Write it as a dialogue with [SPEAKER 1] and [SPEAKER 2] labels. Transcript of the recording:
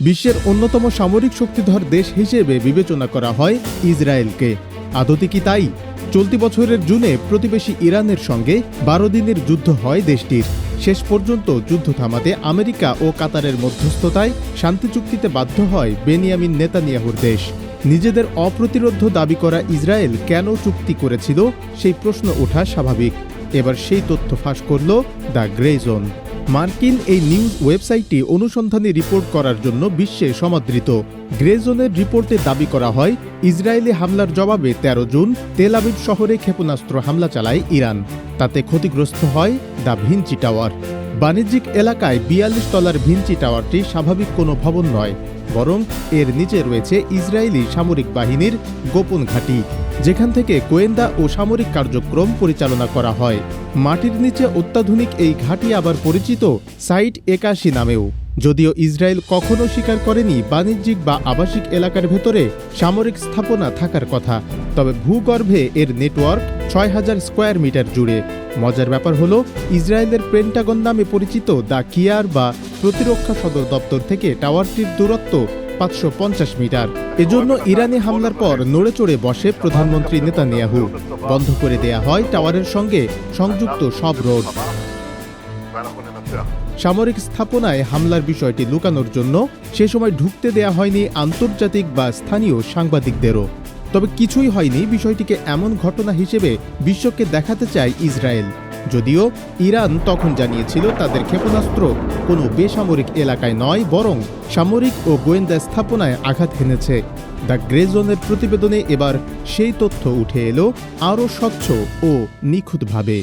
[SPEAKER 1] বিশ্বের অন্যতম সামরিক শক্তিধর দেশ হিসেবে বিবেচনা করা হয় ইসরায়েলকে। আদতে কি তাই? চলতি বছরের জুনে প্রতিবেশী ইরানের সঙ্গে বারো দিনের যুদ্ধ হয় দেশটির। শেষ পর্যন্ত যুদ্ধ থামাতে আমেরিকা ও কাতারের মধ্যস্থতায় শান্তি চুক্তিতে বাধ্য হয় বেনিয়ামিন নেতানিয়াহুর দেশ। নিজেদের অপ্রতিরোধ্য দাবি করা ইসরায়েল কেন চুক্তি করেছিল, সেই প্রশ্ন ওঠা স্বাভাবিক। এবার সেই তথ্য ফাঁস করল দ্য গ্রে জোন। মার্কিন এই নিউজ ওয়েবসাইটটি অনুসন্ধানী রিপোর্ট করার জন্য বিশ্বে সমাদৃত। গ্রেজনের রিপোর্টে দাবি করা হয়, ইসরায়েলি হামলার জবাবে ১৩ জুন তেল আবিব শহরে ক্ষেপণাস্ত্র হামলা চালায় ইরান। তাতে ক্ষতিগ্রস্ত হয় দ্য ভিঞ্চি টাওয়ার। বাণিজ্যিক এলাকায় বিয়াল্লিশ তলার ভিঞ্চি টাওয়ারটি স্বাভাবিক কোনো ভবন নয়, বরং এর নিচে রয়েছে ইসরায়েলি সামরিক বাহিনীর গোপন ঘাঁটি। যেখান থেকে গোয়েন্দা ও সামরিক কার্যক্রম পরিচালনা করা হয়। মাটির নিচে অত্যাধুনিক এই ঘাঁটি আবার পরিচিত সাইট একাশি নামেও। যদিও ইসরায়েল কখনো স্বীকার করেনি বাণিজ্যিক বা আবাসিক এলাকার ভেতরে সামরিক স্থাপনা থাকার কথা, তবে ভূগর্ভে এর নেটওয়ার্ক ছয় হাজার স্কোয়ার মিটার জুড়ে। মজার ব্যাপার হলো, ইসরায়েলের পেন্টাগন নামে পরিচিত দ্য কিয়ার বা প্রতিরক্ষা সদর দপ্তর থেকে টাওয়ারটির দূরত্ব পাঁচশো পঞ্চাশ মিটার। এজন্য ইরানি হামলার পর নড়ে চড়ে বসে প্রধানমন্ত্রী নেতানিয়াহু। বন্ধ করে দেয়া হয় টাওয়ারের সঙ্গে সংযুক্ত সব রোড। সামরিক স্থাপনায় হামলার বিষয়টি লুকানোর জন্য সে সময় ঢুকতে দেয়া হয়নি আন্তর্জাতিক বা স্থানীয় সাংবাদিকদেরও। তবে কিছুই হয়নি বিষয়টিকে এমন ঘটনা হিসেবে বিশ্বকে দেখাতে চায় ইসরায়েল। যদিও ইরান তখন জানিয়েছিল তাদের ক্ষেপণাস্ত্র কোনো বেসামরিক এলাকায় নয়, বরং সামরিক ও গোয়েন্দা স্থাপনায় আঘাত হেনেছে। দ্য গ্রেজনের প্রতিবেদনে এবার সেই তথ্য উঠে এলো আরও স্বচ্ছ ও নিখুঁতভাবে।